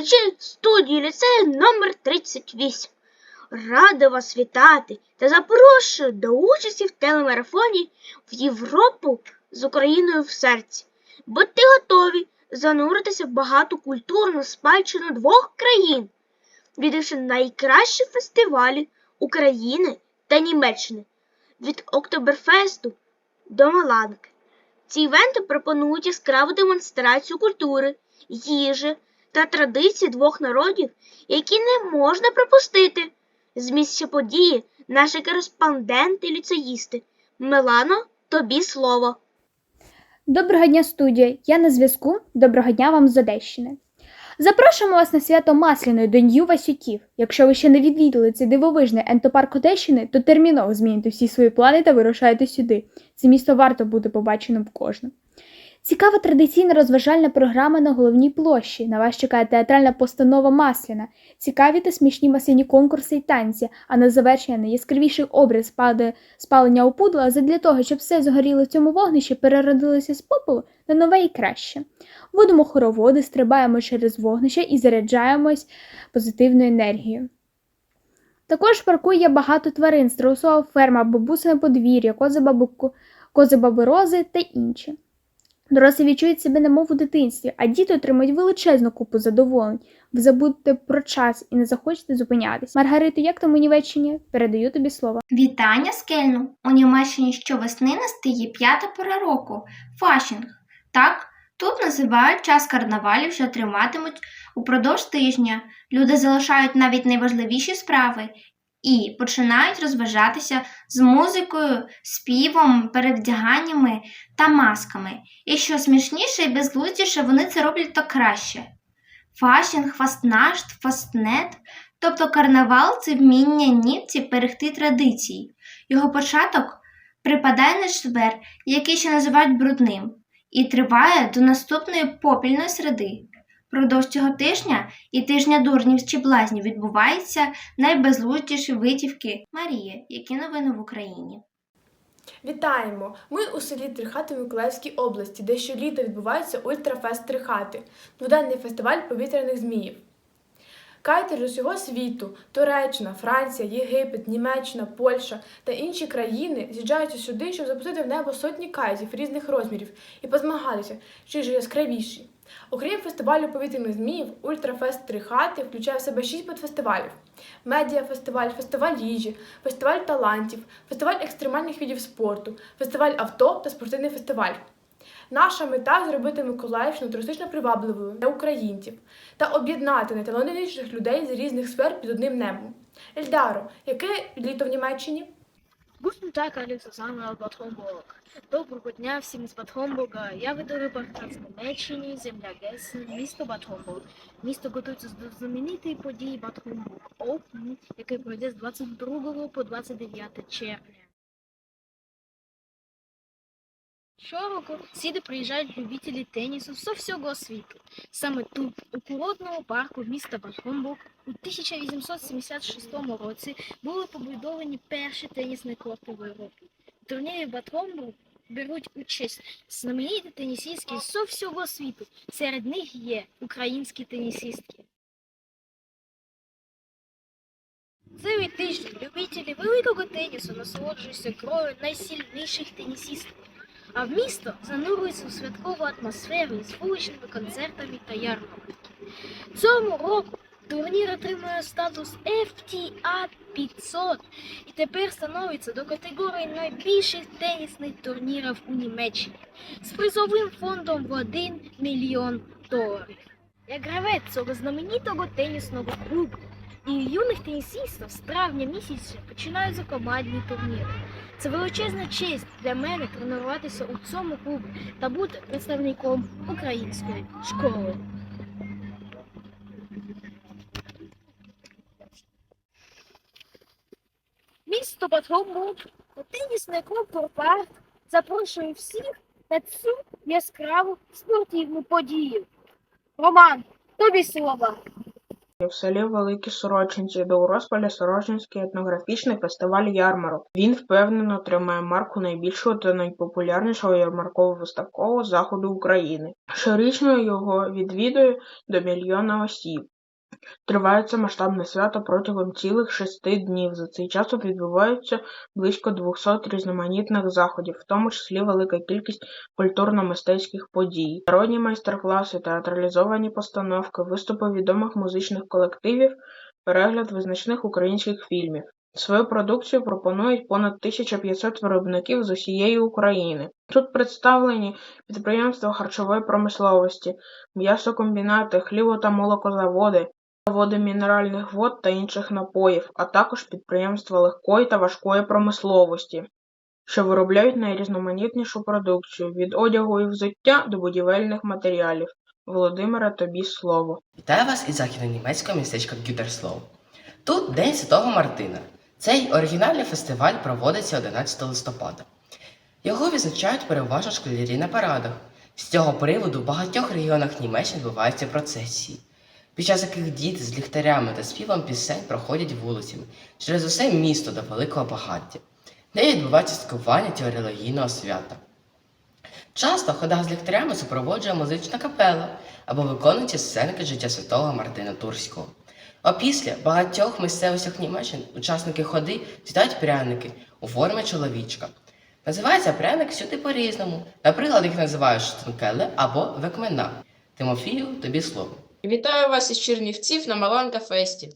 глядачі студії ліцею номер 38 Рада вас вітати та запрошую до участі в телемарафоні в Європу з Україною в серці. Будьте готові зануритися в багату культурну спадщину двох країн, відвідавши найкращі фестивалі України та Німеччини від Октоберфесту до Маланки. Ці івенти пропонують яскраву демонстрацію культури, їжі та традицій двох народів, які не можна пропустити. З місця події наші кореспонденти-ліцеїсти. Милано, тобі слово. Доброго дня, студія! Я на зв'язку. Доброго дня вам з Одещини. Запрошуємо вас на свято Масляної до Нью Васютів. Якщо ви ще не відвідали цей дивовижний ентопарк Одещини, то терміново змінюйте всі свої плани та вирушайте сюди. Це місто варто бути побаченим кожним. Цікава традиційна розважальна програма на головній площі. На вас чекає театральна постанова Масляна, цікаві та смішні масляні конкурси і танці, а на завершення найяскравіший образ спаде спалення опудла задля того, щоб все згоріло в цьому вогнищі переродилося з попелу на нове і краще. Водимо хороводи, стрибаємо через вогнище і заряджаємось позитивною енергією. Також в парку є багато тварин, страусова ферма, бабусине подвір'я, кози бабуку, кози баби та інші. Дорослі відчують себе немов у дитинстві, а діти отримують величезну купу задоволень. Ви забудете про час і не захочете зупинятись. Маргарито, як там у Німеччині? Передаю тобі слово. Вітання скельну! У Німеччині щовесни настає п'ята пора року фашінг. Так, тут називають час карнавалів, що триватимуть упродовж тижня. Люди залишають навіть найважливіші справи і починають розважатися з музикою, співом, перевдяганнями та масками. І що смішніше і безглуздіше, вони це роблять то краще. Фашінг, фастнашт, фастнет Тобто карнавал це вміння німців берегти традиції. Його початок припадає на четвер, який ще називають брудним, і триває до наступної попільної середи. Продовж цього тижня і тижня дурнів чи блазнів відбуваються найбезлуздіші витівки Марії, які новини в Україні. Вітаємо! Ми у селі Трихати в Миколаївській області, де щоліта відбувається Ультрафест Трихати, дводенний фестиваль повітряних зміїв. Кайтери з усього світу, Туреччина, Франція, Єгипет, Німеччина, Польща та інші країни з'їжджаються сюди, щоб запустити в небо сотні кайтів різних розмірів і позмагатися, чий же яскравіші. Окрім фестивалю повітряних зміїв, Ультрафест Трихати включає в себе шість подфестивалів: медіафестиваль, фестиваль їжі, фестиваль талантів, фестиваль екстремальних видів спорту, фестиваль авто та спортивний фестиваль. Наша мета зробити Миколаївщину туристично привабливою для українців та об'єднати найталановитіших людей з різних сфер під одним небом. Ельдаро, яке літо в Німеччині? Guten Алекса, Олександра Бад Homburg. Доброго дня всім з Бад Я веду репортаж з Німеччини, земля Гесен, місто Батхомбург. Місто готується до знаменитої події Батхомбург Open, який пройде з 22 по 29 червня. Щороку сюди приїжджають любителі тенісу з всього світу. Саме тут, у курортному парку міста Бад-Гомбург, у 1876 році були побудовані перші тенісні корти в Європі. У турнірі Бад-Гомбург беруть участь знамениті тенісістки з всього світу. Серед них є українські тенісістки. Цілий тиждень любителі великого тенісу насолоджуються грою найсильніших тенісістів. А в місто занурюється у святкову атмосферу з вуличними концертами та ярмарками. Цього року турнір отримує статус FTA 500 і тепер становиться до категорії найбільших тенісних турнірів у Німеччині з призовим фондом в 1 мільйон доларів. Як гравець цього знаменитого тенісного клубу і юних тенісістів з травня місяця починаються командні турніри. Це величезна честь для мене тренуватися у цьому клубі та бути представником української школи. Місто Батгомбург та тенісний клуб Турпарк запрошує всіх на цю яскраву спортивну подію. Роман, тобі слово. В селі Великі Сорочинці, до у розпалі Сорочинський етнографічний фестиваль ярмарок. Він впевнено тримає марку найбільшого та найпопулярнішого ярмарково-виставкового заходу України. Щорічно його відвідує до мільйона осіб. Триває масштабне свято протягом цілих шести днів. За цей час відбувається близько 200 різноманітних заходів, в тому числі велика кількість культурно-мистецьких подій, народні майстер-класи, театралізовані постановки, виступи відомих музичних колективів, перегляд визначних українських фільмів. Свою продукцію пропонують понад 1500 виробників з усієї України. Тут представлені підприємства харчової промисловості, м'ясокомбінати, хліво- та молокозаводи, заводи мінеральних вод та інших напоїв, а також підприємства легкої та важкої промисловості, що виробляють найрізноманітнішу продукцію від одягу і взуття до будівельних матеріалів. Володимире, тобі слово. Вітаю вас із західно-німецького містечка Гютерслоу. Тут День Святого Мартина. Цей оригінальний фестиваль проводиться 11 листопада. Його відзначають переважно школярі на парадах. З цього приводу в багатьох регіонах Німеччини відбуваються процесії, під час яких діти з ліхтарями та співом пісень проходять вулицями через усе місто до Великого Багаття, де відбувається святкування цього свята. Часто хода з ліхтарями супроводжує музична капела або виконуються сценки життя святого Мартина Турського. Опісля в багатьох місцевостях Німеччини учасники ходи з'їдають пряники у формі чоловічка. Називається пряник сюди по-різному. Наприклад, їх називають штункеле або векмена. Тимофію, тобі слово. Вітаю вас із Чернівців на Маланка Фесті.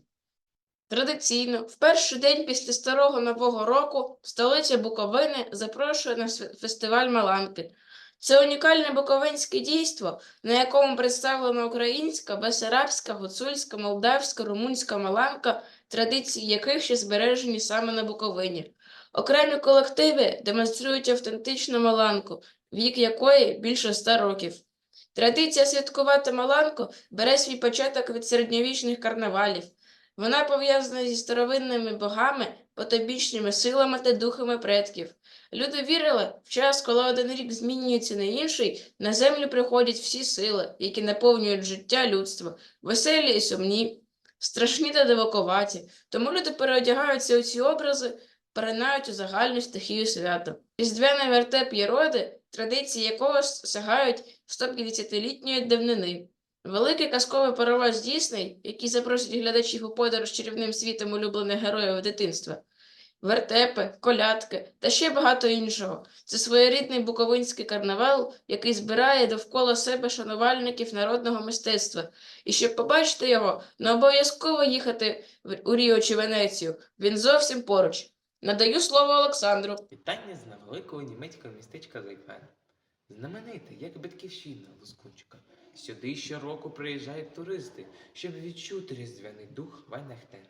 Традиційно, в перший день після Старого Нового року столиця Буковини запрошує на фестиваль Маланки. Це унікальне буковинське дійство, на якому представлена українська, бесарабська, гуцульська, молдавська, румунська маланка, традиції яких ще збережені саме на Буковині. Окремі колективи демонструють автентичну маланку, вік якої більше ста років. Традиція святкувати Маланку бере свій початок від середньовічних карнавалів. Вона пов'язана зі старовинними богами, потойбічними силами та духами предків. Люди вірили, в час, коли один рік змінюється на інший, на землю приходять всі сили, які наповнюють життя людства, веселі і сумні, страшні та дивакуваті. Тому люди переодягаються у ці образи, перенають у загальну стихію свята. Різдвяний вертеп Єроди, традиції якого сягають 150-літньої давнини. Великий казковий паровоз Дісней, який запросить глядачів у подорож чарівним світом улюблених героїв дитинства. Вертепи, колядки та ще багато іншого. Це своєрідний буковинський карнавал, який збирає довкола себе шанувальників народного мистецтва. І щоб побачити його, не обов'язково їхати у Ріо чи Венецію. Він зовсім поруч. Надаю слово Олександру. Вітання з невеликого німецького містечка Зайфен. Знамените, як батьківщина Лускунчика. Сюди щороку приїжджають туристи, щоб відчути різдвяний дух Вайнахтен.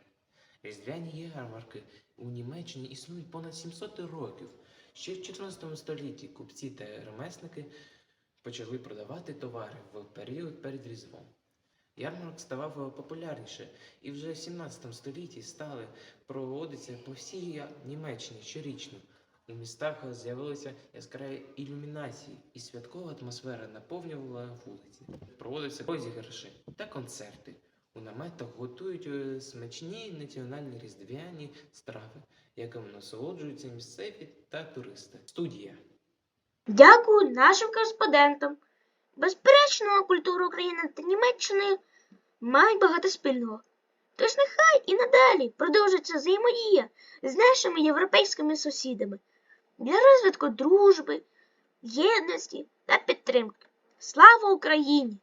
Різдвяні ярмарки у Німеччині існують понад 700 років. Ще в 14 столітті купці та ремесники почали продавати товари в період перед Різдвом. Ярмарок ставав популярніше, і вже в 17 столітті стали проводитися по всій Німеччині щорічно. У містах з'явилися яскраві ілюмінації, і святкова атмосфера наповнювала вулиці. Проводилися розіграші та концерти. У наметах готують е, смачні національні різдвяні страви, якими насолоджуються місцеві та туристи. Студія. Дякую нашим кореспондентам. Безперечно, культура України та Німеччини мають багато спільного. Тож нехай і надалі продовжиться взаємодія з нашими європейськими сусідами для розвитку дружби, єдності та підтримки. Слава Україні!